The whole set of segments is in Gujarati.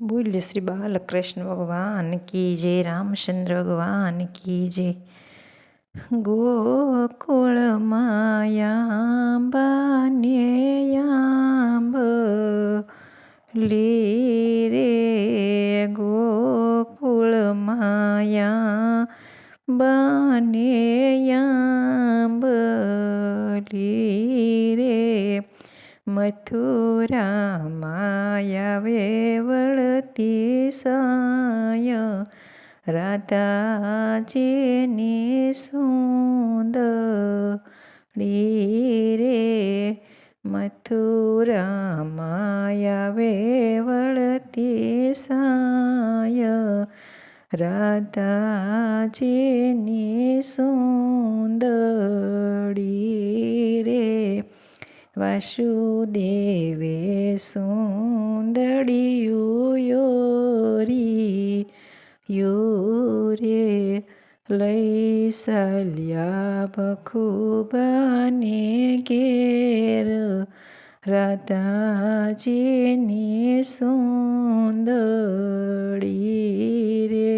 બોલ્યો શ્રી બાલકૃષ્ણ ભગવાન કી જય રામચંદ્ર ભગવાન કી જય ગોકુળ માયાંબાનેયાંબ લે રે ગોકુળ માયા બાનેયાંબ લે રે મથુરા માયા વેવળતી સાય રાધાજીની સુંદ રે મથુરા માયા વેવળતી સાય રાધાજીની સુંદડી વાસુદેવે સુંદડિયું યોરી યોરે લઈ સલ્યા બખુબાને ઘેર રાધાજીની સુંદડી રે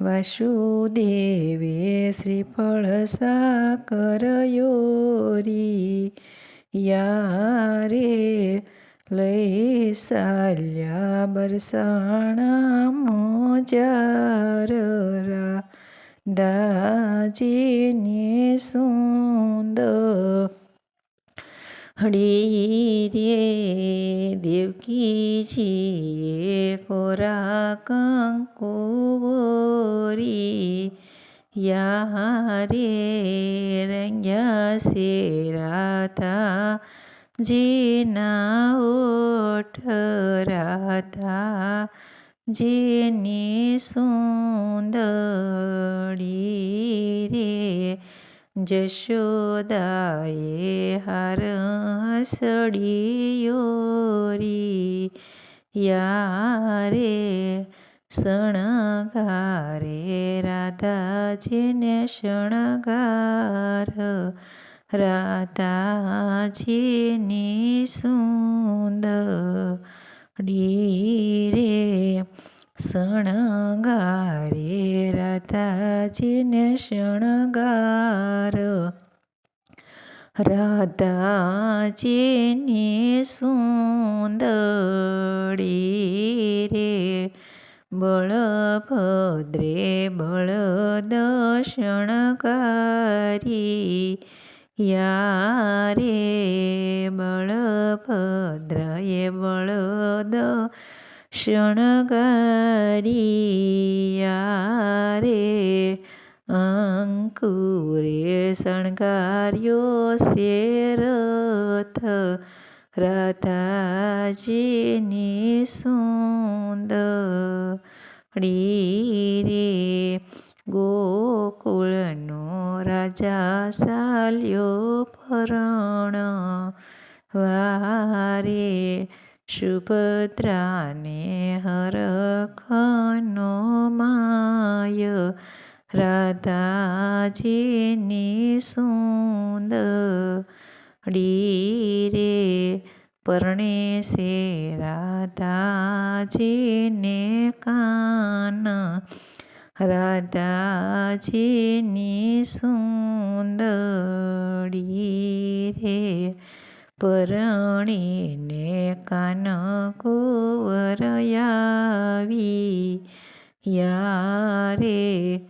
વસુદેવે શ્રીફળ સાકર યોરી યારે લઈ સાલ્યા બરસાણા મોજાર દાજીને સુંદ હડી રે દેવકીજીએ કોરા કંકુવોરી યારે રંગ્યા સે રાતા જેના ઓઠ રાતા જેની સુંદરી રે જશોદાએ હાર હસડીયોરી યારે શણગારે રાધાજીને શણગાર. રાધાજીની સુંદ ડીરે શણગારે રાધાજીને શણગાર. રાધાજીની સુંદરી બળભદ્રે બળદશણકારી યારે બળભદ્રએ બળદ શણગારી યારે અંકુરે શણગાર્યો શેરથ રાધાજીની સુંદરી રે ગોકુળનો રાજા સાલ્યો પરણ વારે સુભદ્રાને હરખનો માય રાધાજીની સુંદરી રે પરણે સે રાધાજીને કાન. રાધાજીની સુંદરી રે પરણીને કાન કુવરયાવી યારે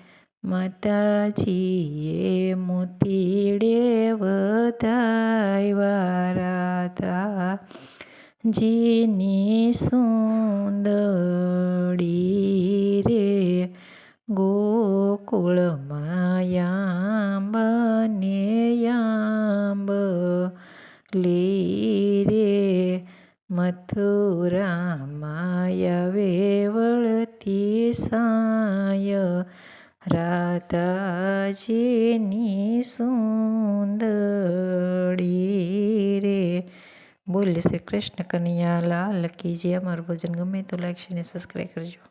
માતાજીએ મોતીડે વધાવ્યા રાધા જીની સુંદડી રે ગોકુળ માયાંબને યાંબ લી રે મથુરા માયા વેવળતી સાય રાધાજીની સુંદરી રે બોલ શ્રી કૃષ્ણ કનૈયા લાલ કી જે અમારું ભજન ગમે તો લાઈક અને સબસ્ક્રાઈબ કરજો